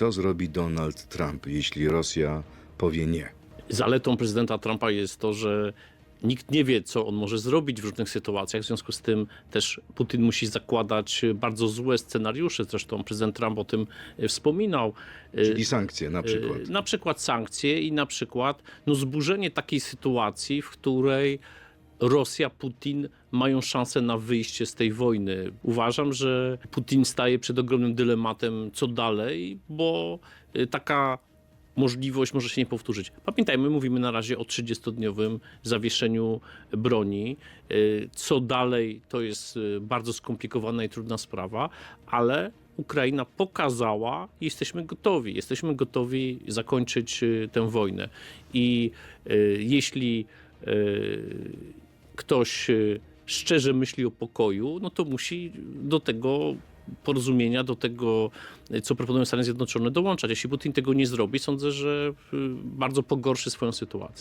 Co zrobi Donald Trump, jeśli Rosja powie nie? Zaletą prezydenta Trumpa jest to, że nikt nie wie, co on może zrobić w różnych sytuacjach. W związku z tym też Putin musi zakładać bardzo złe scenariusze. Zresztą prezydent Trump o tym e, wspominał. E, Czyli sankcje na przykład. Na przykład sankcje i na przykład no, zburzenie takiej sytuacji, w której Rosja, Putin mają szansę na wyjście z tej wojny. Uważam, że Putin staje przed ogromnym dylematem, co dalej, bo y, taka możliwość może się nie powtórzyć. Pamiętajmy, mówimy na razie o 30-dniowym zawieszeniu broni. Y, Co dalej, to jest y, bardzo skomplikowana i trudna sprawa, ale Ukraina pokazała, jesteśmy gotowi. Jesteśmy gotowi zakończyć tę wojnę. I jeśli ktoś y, szczerze myśli o pokoju, no to musi do tego porozumienia, do tego, y, co proponują Stany Zjednoczone, dołączać. Jeśli Putin tego nie zrobi, sądzę, że y, bardzo pogorszy swoją sytuację.